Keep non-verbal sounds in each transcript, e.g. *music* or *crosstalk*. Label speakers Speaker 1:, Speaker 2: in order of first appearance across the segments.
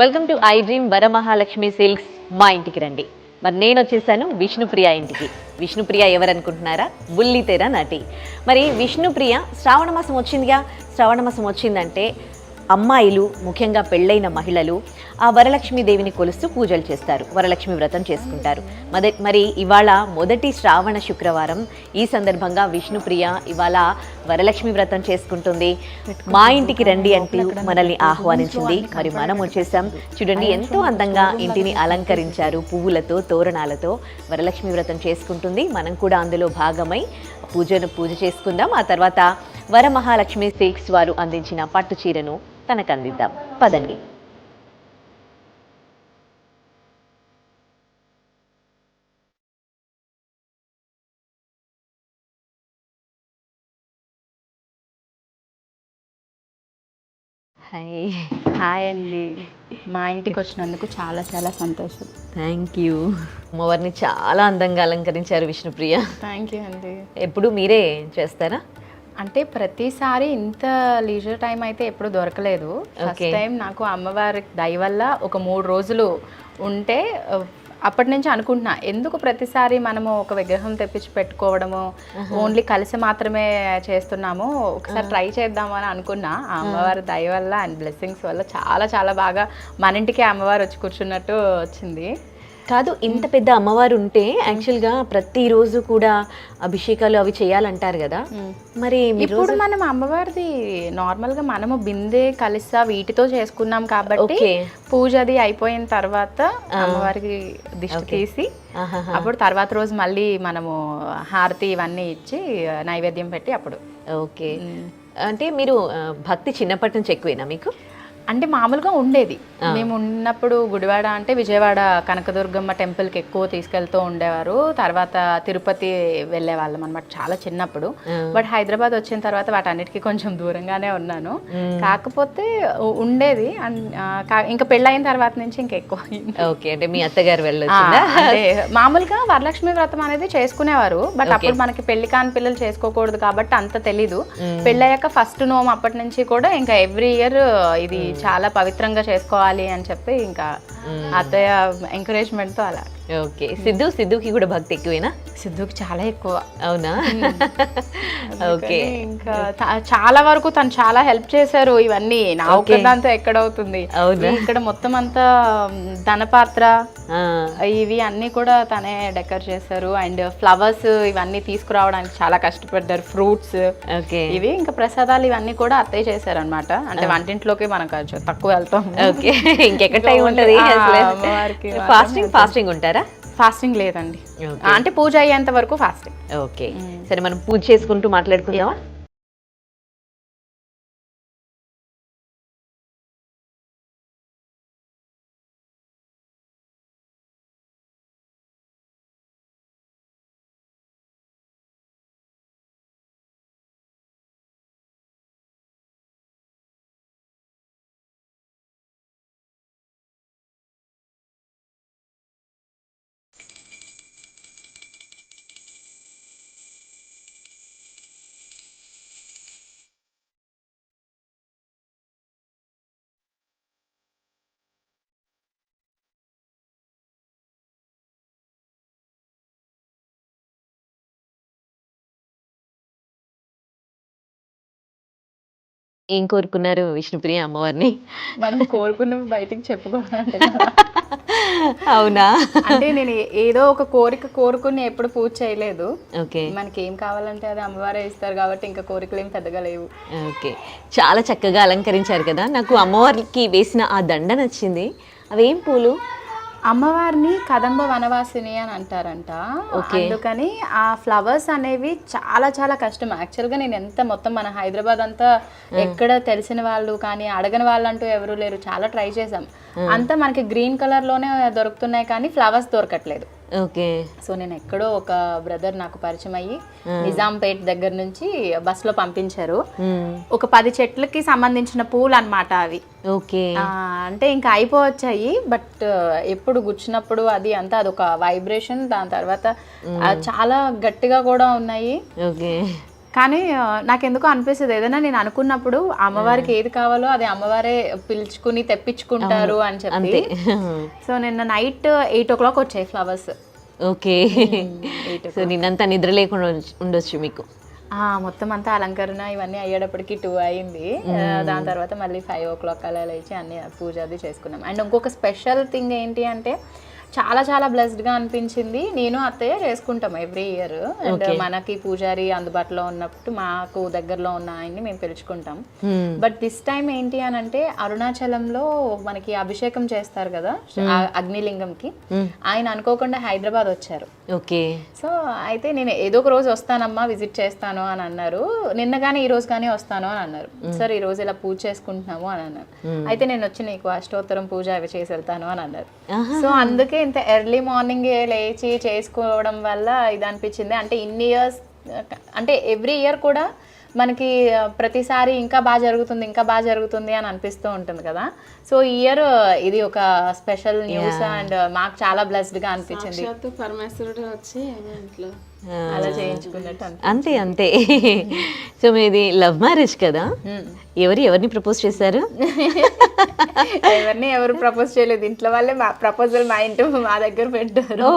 Speaker 1: Welcome to I dream Varamahalakshmi silks మా ఇంటికి రండి. మరి నేను వచ్చేసాను విష్ణుప్రియ ఇంటికి. విష్ణుప్రియ ఎవరనుకుంటున్నారా? బుల్లితెర నటి. మరి విష్ణుప్రియ శ్రావణ మాసం వచ్చిందిగా? శ్రావణ మాసం వచ్చిందంటే అమ్మాయిలు ముఖ్యంగా పెళ్ళైన మహిళలు ఆ వరలక్ష్మి దేవిని కొలుస్తూ పూజలు చేస్తారు. వరలక్ష్మి వ్రతం చేసుకుంటారు. మద మరి ఇవాళ మొదటి శ్రావణ శుక్రవారం. ఈ సందర్భంగా విష్ణుప్రియ ఇవాళ వరలక్ష్మి వ్రతం చేసుకుంటుంది. మా ఇంటికి రండి అంటూ మనల్ని ఆహ్వానించింది. మరి మనం వచ్చేసాం. చూడండి ఎంతో అందంగా ఇంటిని అలంకరించారు. పువ్వులతో తోరణాలతో వరలక్ష్మి వ్రతం చేసుకుంటుంది. మనం కూడా అందులో భాగమై పూజను పూజ చేసుకుందాం. ఆ తర్వాత వరమహాలక్ష్మి సిల్క్స్ వారు అందించిన పట్టు చీరను తనకు అందిద్దాం పదండి. హాయ్.
Speaker 2: హాయ్ అండి. మా ఇంటికి వచ్చినందుకు చాలా చాలా సంతోషం.
Speaker 1: Thank you. అమ్మవారిని చాలా అందంగా అలంకరించారు విష్ణుప్రియ.
Speaker 2: థ్యాంక్ యూ అండి.
Speaker 1: ఎప్పుడు మీరే చేస్తారా?
Speaker 2: అంటే ప్రతిసారి ఇంత లీజర్ టైం అయితే ఎప్పుడు దొరకలేదు. ఫస్ట్. టైం నాకు అమ్మవారి దయ వల్ల ఒక మూడు రోజులు ఉంటే అప్పటి నుంచి అనుకుంటున్నా. ఎందుకు ప్రతిసారి మనము ఒక విగ్రహం తెప్పించి పెట్టుకోవడము? ఓన్లీ కలిసి మాత్రమే చేస్తున్నాము. ఒకసారి ట్రై చేద్దాము అని అనుకున్నా ఆ. అమ్మవారి దయ వల్ల అండ్ బ్లెస్సింగ్స్ వల్ల చాలా చాలా బాగా మన ఇంటికి అమ్మవారు వచ్చి కూర్చున్నట్టు వచ్చింది.
Speaker 1: కాదు ఇంత పెద్ద అమ్మవారు ఉంటే యాక్చువల్గా ప్రతిరోజు కూడా అభిషేకాలు అవి చేయాలంటారు కదా. మరి
Speaker 2: ఇప్పుడు మనం అమ్మవారిది నార్మల్గా మనము బిందె కలిసా వీటితో చేసుకున్నాం కాబట్టి. పూజ అది అయిపోయిన తర్వాత అమ్మవారికి దిష్టి తీసి. అప్పుడు తర్వాత రోజు మళ్ళీ మనము హారతి ఇవన్నీ ఇచ్చి నైవేద్యం పెట్టి అప్పుడు.
Speaker 1: ఓకే. అంటే మీరు భక్తి చిన్నప్పటి నుంచి ఎక్కువేనా మీకు?
Speaker 2: అంటే మామూలుగా ఉండేది. మేము ఉన్నప్పుడు గుడివాడ అంటే విజయవాడ కనకదుర్గమ్మ టెంపుల్కి ఎక్కువ తీసుకెళ్తూ ఉండేవారు. తర్వాత తిరుపతి వెళ్ళే వాళ్ళం అనమాట చాలా చిన్నప్పుడు. బట్ హైదరాబాద్ వచ్చిన తర్వాత వాటన్నిటికీ కొంచెం దూరంగానే ఉన్నాను. కాకపోతే ఉండేది. ఇంకా పెళ్ళైన తర్వాత నుంచి ఇంకా ఎక్కువ.
Speaker 1: ఓకే. అంటే మీ అత్తగారు
Speaker 2: అంటే మామూలుగా వరలక్ష్మి వ్రతం అనేది చేసుకునేవారు. బట్ అప్పుడు మనకి పెళ్ళి కాని పిల్లలు చేసుకోకూడదు కాబట్టి అంత తెలీదు. పెళ్ళయ్యాక ఫస్ట్ నోమ్ అప్పటి నుంచి కూడా ఇంకా ఎవ్రీ ఇయర్ ఇది చాలా పవిత్రంగా చేసుకోవాలి అని చెప్పి ఇంకా అత్తయ్య ఎంకరేజ్మెంట్తో అలా.
Speaker 1: ఓకే. సిద్ధు సిద్ధుకి కూడా భక్తి ఎక్కువేనా?
Speaker 2: సిద్ధుకి చాలా ఎక్కువ.
Speaker 1: అవునా? ఓకే.
Speaker 2: ఇంకా చాలా వరకు తను చాలా హెల్ప్ చేశారు ఇవన్నీ. నా ఒక్కదాంతో ఎక్కడవుతుంది? ఇక్కడ మొత్తం అంతా మ్, ధనపాత్ర
Speaker 1: ఆ,
Speaker 2: ఇవి అన్నీ కూడా తనే డెకర్ చేశారు. అండ్ ఫ్లవర్స్ ఇవన్నీ తీసుకురావడానికి చాలా కష్టపడ్డారు. ఫ్రూట్స్ ఇవి ఇంకా ప్రసాదాలు ఇవన్నీ కూడా అత్తయ్య చేశారు అనమాట అంటే వంటింట్లోకి మనం కొంచెం తక్కువ వెళ్తాం.
Speaker 1: ఓకే. ఇంకెక్కడ టైం ఉంటది? ఫాస్టింగ్ ఫాస్టింగ్ ఉంటారా?
Speaker 2: ఫాస్టింగ్ లేదండి. అంటే పూజ అయ్యేంత వరకు ఫాస్టింగ్.
Speaker 1: ఓకే. సరే మనం పూజ చేసుకుంటూ మాట్లాడుకుందామా? ఏం కోరుకున్నారు విష్ణుప్రియ అమ్మవారిని?
Speaker 2: మనం కోరుకున్నవి బయటికి చెప్పుకోవాలంటే
Speaker 1: అవునా?
Speaker 2: అంటే నేను ఏ- ఏదో ఒక కోరిక కోరుకుని ఎప్పుడు పూజ చేయలేదు.
Speaker 1: ఓకే.
Speaker 2: మనకి ఏం కావాలంటే అది అమ్మవారే ఇస్తారు కాబట్టి ఇంకా కోరికలు ఏం పెద్దగా లేవు.
Speaker 1: ఓకే. చాలా చక్కగా అలంకరించారు కదా. నాకు అమ్మవారికి వేసిన ఆ దండ నచ్చింది. అవేం పూలు?
Speaker 2: అమ్మవారిని కదంబ వనవాసిని అని అంటారంట. అందుకని ఆ ఫ్లవర్స్ అనేవి చాలా చాలా కష్టం. యాక్చువల్గా నేను ఎంత మొత్తం మన హైదరాబాద్ అంతా ఎక్కడ తెలిసిన వాళ్ళు కానీ అడగని వాళ్ళు అంటూ ఎవరు లేరు. చాలా ట్రై చేసాం అంతా మనకి గ్రీన్ కలర్లోనే దొరుకుతున్నాయి కానీ ఫ్లవర్స్ దొరకట్లేదు.
Speaker 1: ఓకే.
Speaker 2: సో నేను ఎక్కడో ఒక బ్రదర్ నాకు పరిచయం అయ్యి నిజాంపేట్ దగ్గర నుంచి బస్సులో పంపించారు.
Speaker 1: మ్మ్.
Speaker 2: ఒక పది చెట్లకి సంబంధించిన పూలు అన్నమాట అవి.
Speaker 1: ఓకే.
Speaker 2: అంటే ఇంకా అయిపోవచ్చాయి బట్ ఎప్పుడు గుచ్చినప్పుడు అది అంతా అదొక వైబ్రేషన్ దాని తర్వాత చాలా గట్టిగా కూడా ఉన్నాయి.
Speaker 1: ఓకే.
Speaker 2: కానీ ఆ, నాకెందుకో అనిపిస్తుంది. ఏదైనా నేను అనుకున్నప్పుడు అమ్మవారికి ఏది కావాలో అది అమ్మవారే పిలుచుకుని తెప్పించుకుంటారు అని చెప్పి. సో నిన్న నైట్ ఎయిట్ ఓ క్లాక్ వచ్చాయి ఫ్లవర్స్.
Speaker 1: ఓకే. సో నిన్నంతా నిద్ర లేకుండా ఉండ- ఉండొచ్చు మీకు.
Speaker 2: ఆ, మొత్తం అంతా అలంకరణ ఇవన్నీ అయ్యేటప్పటికి టూ అయింది. దాని తర్వాత మళ్ళీ ఫైవ్ ఓ క్లాక్ అలా లేచి అన్ని పూజ అది చేసుకున్నాం. అండ్ ఇంకొక స్పెషల్ థింగ్ ఏంటి అంటే చాలా చాలా blessed గా అనిపించింది. నేను అత్తయ్య చేసుకుంటాం ఎవ్రీ ఇయర్ అండ్ మనకి పూజారి అందుబాటులో ఉన్నప్పుడు మాకు దగ్గరలో ఉన్న ఆయన్ని మేము పిలుచుకుంటాం. బట్ దిస్ టైం ఏంటి అని అంటే అరుణాచలంలో మనకి అభిషేకం చేస్తారు కదా ఆ అగ్నిలింగంకి. ఆయన అనుకోకుండా హైదరాబాద్ వచ్చారు.
Speaker 1: ఓకే
Speaker 2: సో అయితే నేను ఏదో ఒక రోజు వస్తానమ్మా విజిట్ చేస్తాను అని అన్నారు. నిన్న కానీ ఈ రోజు కానీ వస్తాను అని అన్నారు. సార్ ఈ రోజు ఇలా పూజ చేసుకుంటున్నాము అని అన్నారు. అయితే నేను వచ్చి నీకు అష్టోత్తరం పూజ అవి చేసి వెళ్తాను అని అన్నారు. సో అందుకే ఇంత ఎర్లీ మార్నింగ్ లేచి చేసుకోవడం వల్ల ఇది అనిపించింది. అంటే ఇన్ని ఇయర్స్ అంటే ఎవ్రీ ఇయర్ కూడా మనకి ప్రతిసారి ఇంకా బాగా జరుగుతుంది ఇంకా బాగా జరుగుతుంది అని అనిపిస్తూ ఉంటుంది కదా. సో ఈ ఇయర్ ఇది ఒక స్పెషల్ న్యూస్ అండ్ మాకు చాలా బ్లెస్డ్గా అనిపించింది.
Speaker 3: పరమేశ్వరుడు వచ్చి
Speaker 2: అలా చేయించుకున్నట్టు
Speaker 1: అంతే అంతే. సో మీది లవ్ మ్యారేజ్ కదా? ఎవరు ఎవరిని ప్రపోజ్ చేశారు?
Speaker 2: ఎవరిని ఎవరు ప్రపోజ్ చేయలేదు. ఇంట్లో వాళ్ళే మా ప్రపోజల్ మా ఇంటి మా దగ్గర పెట్టారు.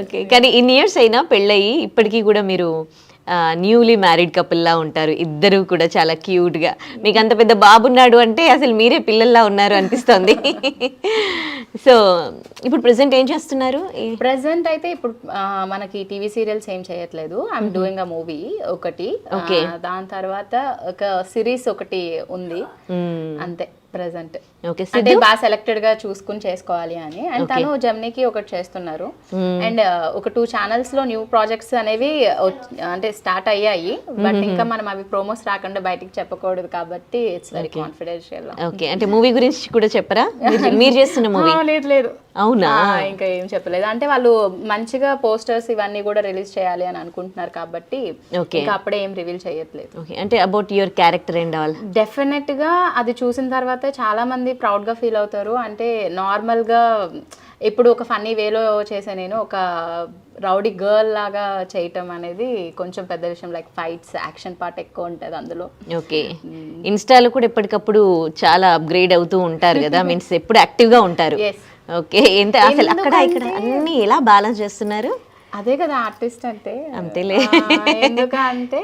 Speaker 1: ఓకే కానీ ఇన్ని ఇయర్స్ అయినా పెళ్ళయి ఇప్పటికీ కూడా మీరు న్యూలీ మ్యారీడ్ కపుల్లా ఉంటారు. ఇద్దరు కూడా చాలా క్యూట్గా మీకు అంత పెద్ద బాబున్నాడు అంటే అసలు మీరే పిల్లల్లా ఉన్నారు అనిపిస్తోంది. *laughs* సో ఇప్పుడు ప్రెసెంట్ ఏం చేస్తున్నారు?
Speaker 2: ప్రెసెంట్ అయితే ఇప్పుడు మనకి టీవీ సీరియల్స్ ఏం చేయట్లేదు. ఐఎమ్ డూయింగ్ అ మూవీ ఒకటి. దాని తర్వాత ఒక సిరీస్ ఒకటి ఉంది. అంతే. ప్రెసెంట్
Speaker 1: ఓకే
Speaker 2: అంటే బాగా సెలెక్టెడ్గా చూసుకుని చేసుకోవాలి అని. అండ్ తను జమ్నీకి ఒకటి చేస్తున్నారు. అండ్ ఒక టూ ఛానల్స్లో న్యూ ప్రాజెక్ట్స్ అనేవి అంటే స్టార్ట్ అయ్యాయి. బట్ ఇంకా మనం అవి ప్రోమోస్ రాకుండా బయటికి చెప్పకూడదు కాబట్టి ఇట్స్ వెరీ కాన్ఫిడెన్షియల్
Speaker 1: ఓకే అంటే మూవీ గురించి కూడా చెప్పరా? మీరు- *laughs* చేస్తున్న మూవీ
Speaker 2: లేదు లేదు.
Speaker 1: అవునా?
Speaker 2: ఇంకా ఏం చెప్పలేదు. అంటే వాళ్ళు మంచిగా పోస్టర్స్ ఇవన్నీ కూడా రిలీజ్ చేయాలి అని అనుకుంటున్నారు కాబట్టి. ఇంకా అప్పుడే ఏం రివీల్ చేయట్లేదు.
Speaker 1: ఓకే అంటే about your character and all
Speaker 2: డెఫినెట్గా అది చూసిన తర్వాత చాలా మంది ప్రౌడ్గా ఫీల్ అవుతారు. అంటే నార్మల్గా ఇప్పుడు ఒక ఫన్నీ వేలో చేసే నేను ఒక రౌడీ గర్ల్ లాగా చేయటం అనేది కొంచెం పెద్ద విషయం. లైక్ ఫైట్స్ యాక్షన్ పార్ట్ ఎక్కువ ఉంటుంది అందులో.
Speaker 1: ఓకే. ఇన్స్టాలో కూడా ఎప్పటికప్పుడు చాలా అప్గ్రేడ్ అవుతూ ఉంటారు కదా. *laughs* మీన్స్ ఎప్పుడు యాక్టివ్గా ఉంటారు. ఓకే. ఎంత అసలు అక్కడ ఇక్కడ అన్ని ఎలా బ్యాలెన్స్ చేస్తున్నారు?
Speaker 2: అదే కదా ఆర్టిస్ట్ అంటే.
Speaker 1: అంతేలే.
Speaker 2: ఎందుకంటే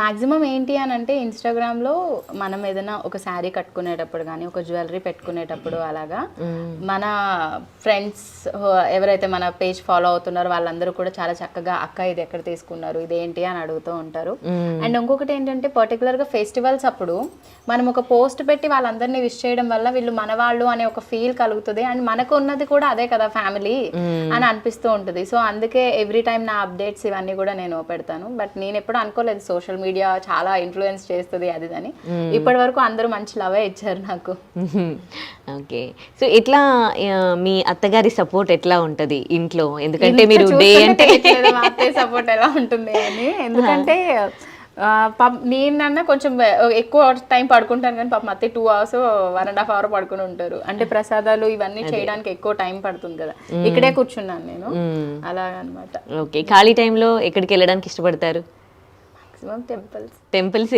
Speaker 2: మాక్సిమం ఏంటి అని అంటే ఇన్స్టాగ్రామ్లో మనం ఏదైనా ఒక శారీ కట్టుకునేటప్పుడు కానీ ఒక జ్యువెలరీ పెట్టుకునేటప్పుడు అలాగా మన ఫ్రెండ్స్ ఎవరైతే మన పేజ్ ఫాలో అవుతున్నారో వాళ్ళందరూ కూడా చాలా చక్కగా అక్క ఇది ఎక్కడ తీసుకున్నారు? ఇదేంటి అని అడుగుతూ ఉంటారు. అండ్ ఇంకొకటి ఏంటంటే పర్టికులర్గా ఫెస్టివల్స్ అప్పుడు మనం ఒక పోస్ట్ పెట్టి వాళ్ళందరినీ విష్ చేయడం వల్ల వీళ్ళు మన వాళ్ళు అనే ఒక ఫీల్ కలుగుతుంది. అండ్ మనకు ఉన్నది కూడా అదే కదా ఫ్యామిలీ అని అనిపిస్తూ ఉంటుంది. సో అందుకే ఎవ్రీ టైం నా అప్డేట్స్ ఇవన్నీ కూడా నేను పెడతాను. బట్ నేను ఎప్పుడు అనుకోలేదు సోషల్ మీడియా చాలా ఇన్ఫ్లుయెన్స్ చేస్తుంది అది అని. ఇప్పటి వరకు అందరూ మంచి లవే ఇచ్చారు నాకు. *laughs*
Speaker 1: ఓకే. సో ఎట్లా ఆ, మీ అత్తగారి సపోర్ట్ ఎట్లా ఉంటది ఇంట్లో? ఎందుకంటే మీరు డే అంటే
Speaker 2: సపోర్ట్ ఎలా ఉంటుంది అని. *laughs* ఎందుకంటే నేనన్నా కొంచెం ఎక్కువ టైం పడుకుంటాను కానీ పాప మత్తే two hours one and half hour పడుకుని ఉంటారు. అంటే ప్రసాదాలు ఇవన్నీ చేయడానికి ఎక్కువ టైం పడుతుంది కదా. ఇక్కడే కూర్చున్నాను నేను. అలాగనమాట.
Speaker 1: ఓకే. ఖాళీ టైంలో ఎక్కడికి వెళ్ళడానికి ఇష్టపడతారు?
Speaker 2: Maximum temples
Speaker 1: temples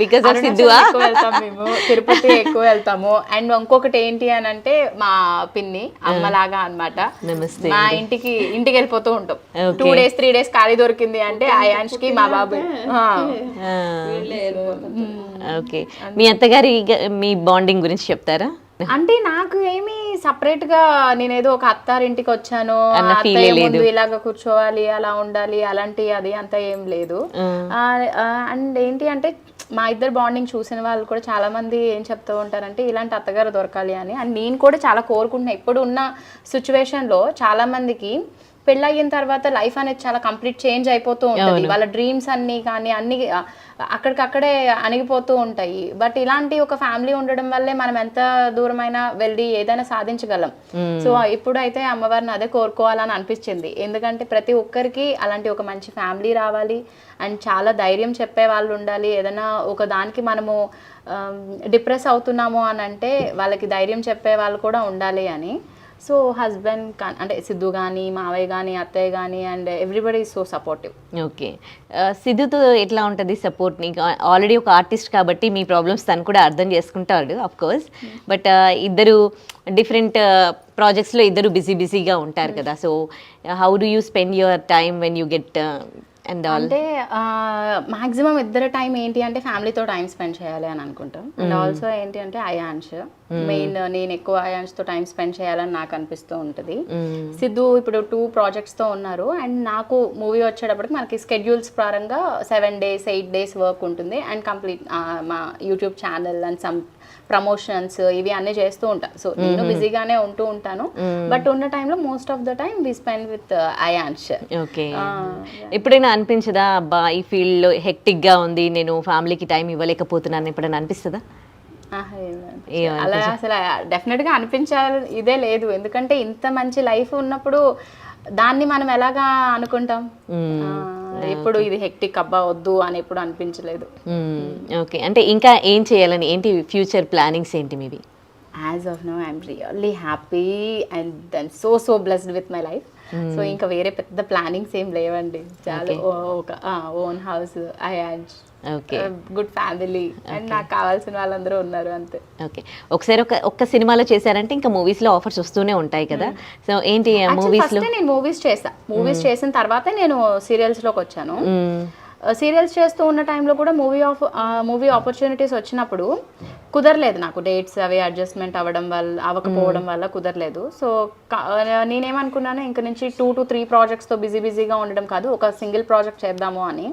Speaker 1: because of సిద్ధువా?
Speaker 2: ఎక్కువ వెళ్తాం మేము. *laughs* తిరుపతి ఎక్కువ వెళ్తాము. అండ్ ఇంకొకటి ఏంటి అని అంటే మా పిన్ని అమ్మలాగా అన్నమాట.
Speaker 1: నమస్తే
Speaker 2: మా ఇంటికి ఇంటికి వెళ్ళిపోతూ ఉంటాం. టూ డేస్ త్రీ డేస్ ఖాళీ దొరికింది అంటే ఆ యాంష్కి మా బాబు
Speaker 1: ఓకే. మీ అత్తగారి మీ బాండింగ్ గురించి చెప్తారా?
Speaker 2: అంటే నాకు ఏమి సపరేట్గా నేనేదో ఒక అత్తారింటికి వచ్చాను ముందు ఇలాగ కూర్చోవాలి అలా ఉండాలి అలాంటి అది అంత ఏం లేదు. అండ్ ఏంటి అంటే మా ఇద్దరు బాండింగ్ చూసిన వాళ్ళు కూడా చాలా మంది ఏం చెప్తూ ఉంటారంటే ఇలాంటి అత్తగారు దొరకాలి అని. అండ్ నేను కూడా చాలా కోరుకుంటున్నా. ఇప్పుడు ఉన్న సిచ్యువేషన్లో చాలా మందికి పెళ్ళయిన తర్వాత లైఫ్ అనేది చాలా కంప్లీట్ చేంజ్ అయిపోతూ ఉంటుంది. వాళ్ళ డ్రీమ్స్ అన్ని కానీ అన్ని అక్కడికక్కడే అణిగిపోతూ ఉంటాయి. బట్ ఇలాంటి ఒక ఫ్యామిలీ ఉండడం వల్లే మనం ఎంత దూరమైనా వెళ్ళి ఏదైనా సాధించగలం. సో ఇప్పుడైతే అమ్మవారిని అదే కోరుకోవాలని అనిపించింది. ఎందుకంటే ప్రతి ఒక్కరికి అలాంటి ఒక మంచి ఫ్యామిలీ రావాలి. అండ్ చాలా ధైర్యం చెప్పే వాళ్ళు ఉండాలి. ఏదైనా ఒక దానికి మనము డిప్రెస్ అవుతున్నాము అని అంటే వాళ్ళకి ధైర్యం చెప్పే వాళ్ళు కూడా ఉండాలి అని. సో హస్బెండ్ అంటే సిద్ధు కానీ మావయ్య కానీ అత్తయ్య కానీ and everybody so supportive.
Speaker 1: Okay. సిద్ధుతో ఎట్లా ఉంటుంది సపోర్ట్? నీకు ఆల్రెడీ ఒక ఆర్టిస్ట్ కాబట్టి మీ ప్రాబ్లమ్స్ తను కూడా అర్థం చేసుకుంటాడు అఫ్ కోర్స్ బట్ ఇద్దరు డిఫరెంట్ ప్రాజెక్ట్స్లో ఇద్దరు బిజీ బిజీగా ఉంటారు కదా. So how do you spend your time when you get and
Speaker 2: అంటే మాక్సిమం ఇద్దరు టైం ఏంటి అంటే ఫ్యామిలీతో టైం స్పెండ్ చేయాలి అని అనుకుంటాం. అండ్ ఆల్సో ఏంటి అంటే అయాన్ష్ మెయిన్ నేను ఎక్కువ అయాన్ష్తో టైం స్పెండ్ చేయాలని నాకు అనిపిస్తూ ఉంటుంది. సిద్ధు ఇప్పుడు టూ ప్రాజెక్ట్స్తో ఉన్నారు. అండ్ నాకు మూవీ వచ్చేటప్పటికి మనకి స్కెడ్యూల్స్ పరంగా seven days eight days work ఉంటుంది. అండ్ కంప్లీట్ మా YouTube channel and some promotions ఇవి అన్నీ చేస్తూ ఉంటా. సో నేను బిజీగానే ఉంటూ ఉంటాను. బట్ ఉన్న టైంలో most of the time we spend with Ayansh
Speaker 1: okay. ఎప్పుడైనా అనిపించదా అబ్బా ఈ ఫీల్డ్లో హెక్టిక్గా ఉంది నేను ఫ్యామిలీకి టైం ఇవ్వలేకపోతున్నాను ఎప్పుడైనా అనిపిస్తుందా.
Speaker 2: అలా అసలు డెఫినెట్గా అనిపించాలి ఇదే లేదు. ఎందుకంటే ఇంత మంచి లైఫ్ ఉన్నప్పుడు దాన్ని మనం ఎలాగా అనుకుంటాం? ఎప్పుడు ఇది హెక్టిక్ అబ్బా వద్దు అని ఎప్పుడు అనిపించలేదు.
Speaker 1: ఓకే అంటే ఇంకా ఏం చేయాలని ఏంటి ఫ్యూచర్ ప్లానింగ్స్ ఏంటి మీవి?
Speaker 2: As of now I'm really happy and then so so blessed with my life so ఇంకా వేరే పెద్ద ప్లానింగ్స్ ఏం లేవండి. చాలా ఒక own house I good family and నాకు కావాల్సిన వాళ్ళందరూ ఉన్నారు అంతే.
Speaker 1: ఓకే ఒకసారి ఒక ఒక్క సినిమాలో చేశారంటే ఇంకా మూవీస్లో ఆఫర్స్ వస్తూనే ఉంటాయి కదా. సో ఏంటి మూవీస్లో?
Speaker 2: ఫస్ట్ నేను మూవీస్ చేసా మూవీస్ చేసిన తర్వాతే నేను సీరియల్స్లోకి వచ్చాను సీరియల్స్ చేస్తూ ఉన్న టైంలో కూడా మూవీ ఆఫ్ మూవీ ఆపర్చునిటీస్ వచ్చినప్పుడు కుదరలేదు నాకు. డేట్స్ అవి అడ్జస్ట్మెంట్ అవ్వడం వల్ల అవ్వకపోవడం వల్ల కుదరలేదు. సో నేనేమనుకున్నాను ఇంక నుంచి టూ టు త్రీ ప్రాజెక్ట్స్తో బిజీ బిజీగా ఉండడం కాదు ఒక సింగిల్ ప్రాజెక్ట్ చేద్దాము అని.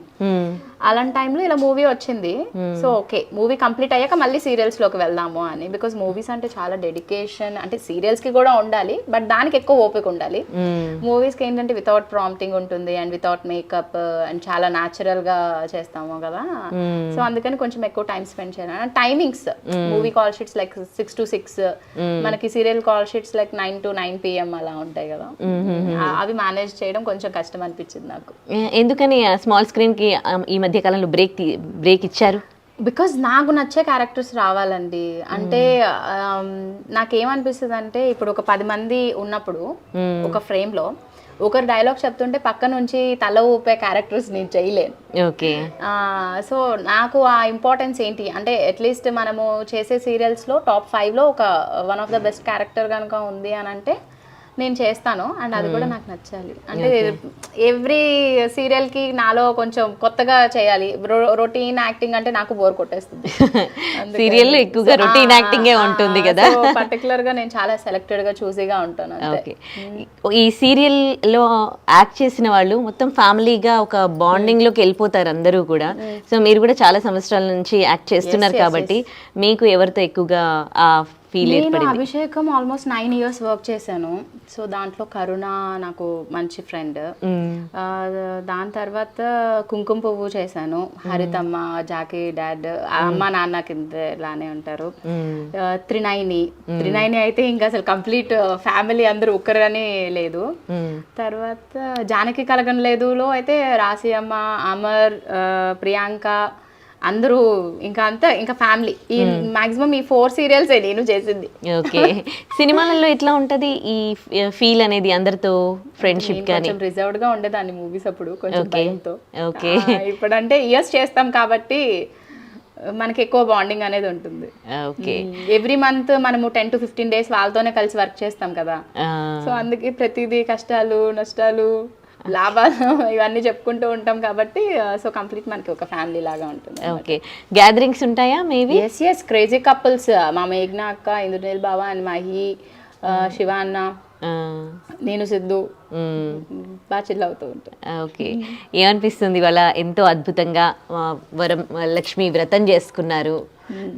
Speaker 2: అలాంటి టైంలో ఇలా మూవీ వచ్చింది. సో ఓకే మూవీ కంప్లీట్ అయ్యాక మళ్ళీ సీరియల్స్లోకి వెళ్దాము అని. బికాస్ మూవీస్ అంటే చాలా డెడికేషన్ అంటే సీరియల్స్కి కూడా ఉండాలి బట్ దానికి ఎక్కువ ఓపిక ఉండాలి. మూవీస్కి ఏంటంటే వితౌట్ ప్రాంప్టింగ్ ఉంటుంది అండ్ వితౌట్ మేకప్ అండ్ చాలా న్యాచురల్ గా చేస్తాము కదా. సో అందుకని కొంచెం ఎక్కువ టైం స్పెండ్ చేయాలి timings movie call sheets like six to six మనకి serial call sheets like nine to nine PM అలా ఉంటాయి కదా. ఆ- అవి మేనేజ్ చేయడం కొంచెం కష్టం అనిపించింది నాకు.
Speaker 1: ఎందుకని స్మాల్ స్క్రీన్కి ఈ మధ్య కాలంలో బ్రేక్ బ్రేక్ ఇచ్చారు?
Speaker 2: బికాజ్ నాకు నచ్చే క్యారెక్టర్స్ రావాలండి. అంటే నాకేమనిపిస్తుంది అంటే ఇప్పుడు ఒక పది మంది ఉన్నప్పుడు ఒక ఫ్రేమ్లో ఒకరు డైలాగ్ చెప్తుంటే పక్క నుంచి తల ఊపే క్యారెక్టర్స్ నేను చేయలేను.
Speaker 1: ఓకే.
Speaker 2: సో నాకు ఆ ఇంపార్టెన్స్ ఏంటి? అంటే అట్లీస్ట్ మనము చేసే సీరియల్స్లో టాప్ ఫైవ్లో ఒక one of the best character కనుక ఉంది అని అంటే నేను చేస్తాను అండ్ అది కూడా నాకు నచ్చాలి. అంటే ఎవ్రీ సీరియల్కి నాలో కొంచెం కొత్తగా చేయాలి. రొటీన్ యాక్టింగ్ అంటే నాకు బోర్ కొట్టేస్తుంది.
Speaker 1: సీరియల్లో ఎక్కువగా acting ఏ ఉంటుంది కదా.
Speaker 2: పర్టికులర్గా నేను చాలా సెలెక్టెడ్గా చూసీగా ఉంటాను
Speaker 1: ఓకే ఈ సీరియల్లో యాక్ట్ చేసిన వాళ్ళు మొత్తం ఫ్యామిలీగా ఒక బాండింగ్లోకి వెళ్ళిపోతారు అందరూ కూడా. సో మీరు కూడా చాలా సంవత్సరాల నుంచి యాక్ట్ చేస్తున్నారు కాబట్టి మీకు ఎవరితో ఎక్కువగా ఆ ఫీల్
Speaker 2: నేను Abhishekam almost nine years work చేశాను. సో దాంట్లో కరుణ నాకు మంచి ఫ్రెండ్. దాని తర్వాత కుంకుమ పువ్వు చేశాను. హరితమ్మ జాకీ డాడ్ అమ్మ నాన్న కింద లానే ఉంటారు. త్రినైని. త్రినైని అయితే ఇంకా అసలు కంప్లీట్ ఫ్యామిలీ అందరూ ఒక్కరని లేదు. తర్వాత జానకి కలగం లేదులో అయితే రాసి అమ్మ అమర్ ప్రియాంక అందరూ ఇంకా అంతా ఇంకా ఫ్యామిలీ ఈ మాక్సిమం ఈ ఫోర్ సీరియల్స్ నేను చేసింది.
Speaker 1: ఓకే. సినిమాలలో ఎట్లా ఉంటది ఈ ఫీల్ అనేది అందరితో ఫ్రెండ్షిప్ కానీ
Speaker 2: కొంచెం రిజర్వ్డ్గా ఉండేదాన్ని మూవీస్ అప్పుడు కొంచెం. భయంతో.
Speaker 1: ఓకే.
Speaker 2: ఇప్పుడంటే ఇయర్స్ చేస్తాం కాబట్టి మనకి ఎక్కువ బాండింగ్ అనేది ఉంటుంది.
Speaker 1: ఓకే.
Speaker 2: ఎవ్రీ మంత్ మనము టెన్ టు ఫిఫ్టీన్ డేస్ వాళ్ళతోనే కలిసి వర్క్ చేస్తాం కదా. సో అందుకే ప్రతిదీ కష్టాలు నష్టాలు లాభాలు *laughs* ఇవన్నీ చెప్పుకుంటూ ఉంటాం కాబట్టి సో కంప్లీట్ మనకి ఒక ఫ్యామిలీ లాగా ఉంటుంది
Speaker 1: ఓకే గ్యాదరింగ్స్ ఉంటాయా maybe
Speaker 2: yes yes crazy couples మా మేఘ్న అక్క ఇంద్రనీల్ బాబా అండ్ మహి ఆ, శివ అన్న నేను సిద్ధు. బాగా చిల్ అవుతూ ఉంటాం.
Speaker 1: ఓకే ఏమనిపిస్తుంది వాళ్ళ ఎంతో అద్భుతంగా వరం లక్ష్మి వ్రతం చేసుకున్నారు?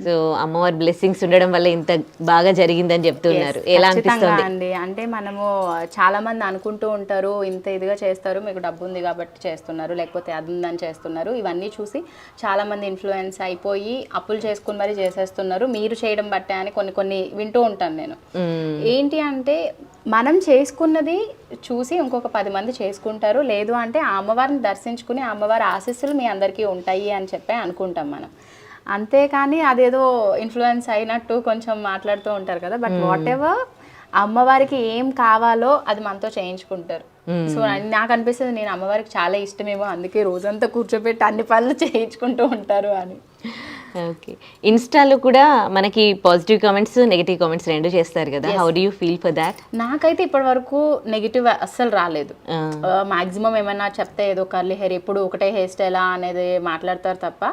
Speaker 1: సో అమ్మవారి బ్లెస్సింగ్స్ ఉండడం వల్ల ఇంత బాగా జరిగిందని చెప్తున్నారు. ఎలా అనిపిస్తుంది?
Speaker 2: అండి. అంటే మనము చాలా మంది అనుకుంటూ ఉంటారు ఇంత ఇదిగా చేస్తారు మీకు డబ్బు ఉంది కాబట్టి చేస్తున్నారు లేకపోతే అది ఉందని చేస్తున్నారు. ఇవన్నీ చూసి చాలా మంది ఇన్ఫ్లుయెన్స్ అయిపోయి అప్పులు చేసుకుని మరీ చేసేస్తున్నారు. మీరు చేయడం బట్టే అని కొన్ని కొన్ని వింటూ ఉంటాను నేను. ఏంటి అంటే మనం చేసుకున్నది చూసి ఇంకొక పది మంది చేసుకుంటారు. లేదు అంటే ఆ అమ్మవారిని దర్శించుకుని అమ్మవారి ఆశీస్సులు మీ అందరికీ ఉంటాయి అని చెప్పి అనుకుంటాం మనం. అంతేకాని అదేదో ఇన్ఫ్లుయెన్స్ అయినట్టు కొంచెం మాట్లాడుతూ ఉంటారు కదా. బట్ వాట్ ఎవర్ అమ్మవారికి ఏం కావాలో అది మనతో చేయించుకుంటారు. సో నాకు అనిపిస్తుంది నేను అమ్మవారికి చాలా ఇష్టమేమో అందుకే రోజంతా కూర్చోబెట్టి అన్ని పనులు చేయించుకుంటూ ఉంటారు అని.
Speaker 1: ఓకే. ఇన్స్టాలో కూడా మనకి పాజిటివ్ కామెంట్స్ నెగిటివ్ కామెంట్స్ రెండు చేస్తారు కదా. How do you feel for that
Speaker 2: నాకైతే ఇప్పటి వరకు నెగిటివ్ అస్సలు రాలేదు. మాక్సిమం ఏమైనా చెప్తే ఏదో కర్లీ హెయిర్ ఎప్పుడు ఒకటే హెయిర్ స్టైలా అనేది మాట్లాడతారు తప్ప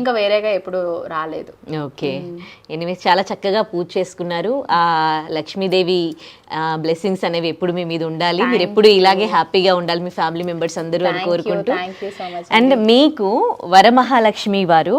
Speaker 2: ఇంకా వేరేగా ఎప్పుడు రాలేదు.
Speaker 1: ఓకే. ఎనీవేస్ చాలా చక్కగా పూజ చేసుకున్నారు. ఆ లక్ష్మీదేవి బ్లెస్సింగ్స్ అనేవి ఎప్పుడు మీ మీద ఉండాలి. మీరు ఎప్పుడు ఇలాగే హ్యాపీగా ఉండాలి. మీ ఫ్యామిలీ మెంబర్స్ అందరూ అని కోరుకుంటూ. అండ్ మీకు వరమహాలక్ష్మి వారు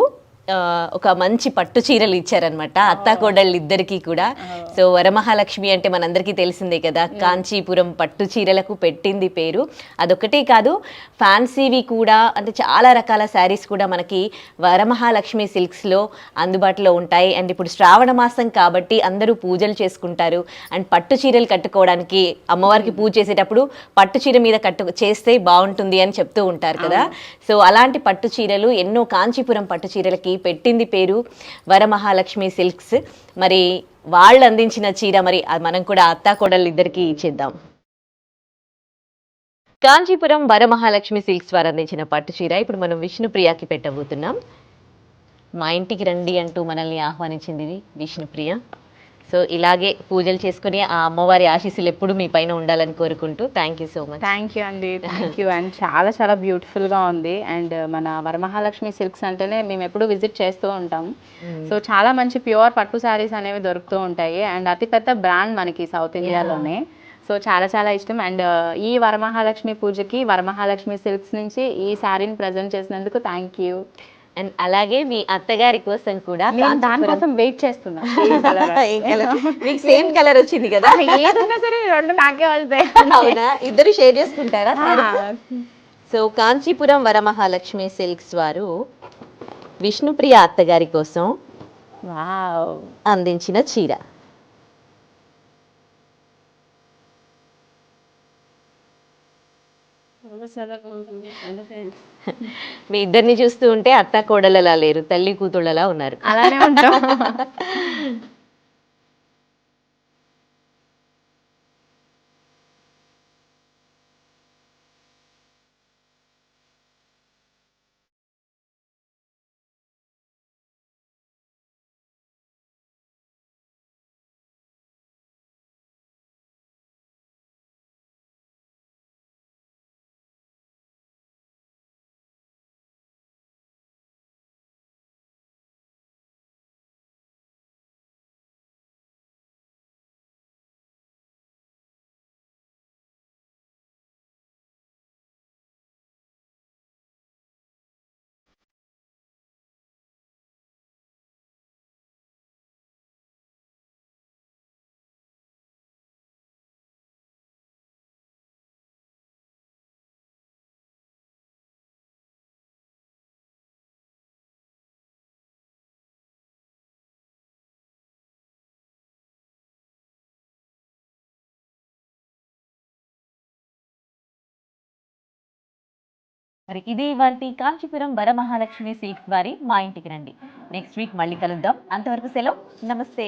Speaker 1: ఒక మంచి పట్టు చీరలు ఇచ్చారనమాట అత్త కోడళ్ళు ఇద్దరికి కూడా సో వరమహాలక్ష్మి అంటే మనందరికీ తెలిసిందే కదా. కాంచీపురం పట్టు చీరలకు పెట్టింది పేరు. అదొకటే కాదు ఫ్యాన్సీవి కూడా అంటే చాలా రకాల శారీస్ కూడా మనకి వరమహాలక్ష్మి సిల్క్స్లో అందుబాటులో ఉంటాయి. అండ్ ఇప్పుడు శ్రావణ మాసం కాబట్టి అందరూ పూజలు చేసుకుంటారు. అండ్ పట్టు చీరలు కట్టుకోవడానికి అమ్మవారికి పూజ చేసేటప్పుడు పట్టు చీర మీద కట్టు చేస్తే బాగుంటుంది అని చెప్తూ ఉంటారు కదా. సో అలాంటి పట్టు చీరలు ఎన్నో కాంచీపురం పట్టు చీరలకి పెట్టింది పేరు వరమహాలక్ష్మి సిల్క్స్. మరి వాళ్ళు అందించిన చీర మరి మనం కూడా అత్తా కోడళ్ళు ఇద్దరికి ఇచ్చేద్దాం. కాంచీపురం వరమహాలక్ష్మి సిల్క్స్ వారు అందించిన పట్టు చీర. ఇప్పుడు మనం విష్ణుప్రియకి పెట్టబోతున్నాం. మా ఇంటికి రండి అంటూ మనల్ని ఆహ్వానించింది విష్ణుప్రియ. సో ఇలాగే పూజలు చేసుకుని ఆ అమ్మవారి ఆశీస్సులు ఎప్పుడు మీ పైన ఉండాలని కోరుకుంటూ thank you so much
Speaker 2: thank you అండి. థ్యాంక్ యూ అండ్ చాలా చాలా బ్యూటిఫుల్గా ఉంది. అండ్ మన వరమహాలక్ష్మి సిల్క్స్ అంటేనే మేము ఎప్పుడు విజిట్ చేస్తూ ఉంటాం. సో చాలా మంచి ప్యూర్ పట్టు శారీస్ అనేవి దొరుకుతూ ఉంటాయి. అండ్ అతి పెద్ద బ్రాండ్ మనకి సౌత్ ఇండియాలోనే సో చాలా చాలా ఇష్టం. అండ్ ఈ వరమహాలక్ష్మి పూజకి వరమహాలక్ష్మి సిల్క్స్ నుంచి ఈ శారీని ప్రజెంట్ చేసినందుకు థ్యాంక్ యూ
Speaker 1: అండ్ అలాగే మీ అత్తగారి కోసం కూడా
Speaker 2: నేను దానికోసం వెయిట్ చేస్తున్నా? *laughs* *laughs*
Speaker 1: మీకు సేమ్ కలర్ వచ్చింది కదా? *laughs*
Speaker 2: ఏదన్నా సరే రెండు నాకే వస్తాయి.
Speaker 1: అవునా? ఇద్దరు షేర్ చేసుకుంటారా? సో కాంచీపురం వరమహాలక్ష్మి సిల్క్స్ వారు విష్ణుప్రియ అత్తగారి కోసం
Speaker 2: వావ్.
Speaker 1: అందించిన చీర. *laughs* మీ ఇద్దరిని చూస్తూ ఉంటే అత్త కోడలలా లేరు తల్లి కూతుళ్ళలా ఉన్నారు.
Speaker 2: అలానే ఉంటాం. *laughs*
Speaker 1: మరి ఇది ఇవాళ కాంచీపురం వరమహాలక్ష్మి సీట్ వారి మా ఇంటికి రండి. నెక్స్ట్ వీక్ మళ్ళీ కలుద్దాం. అంతవరకు సెలవు. నమస్తే.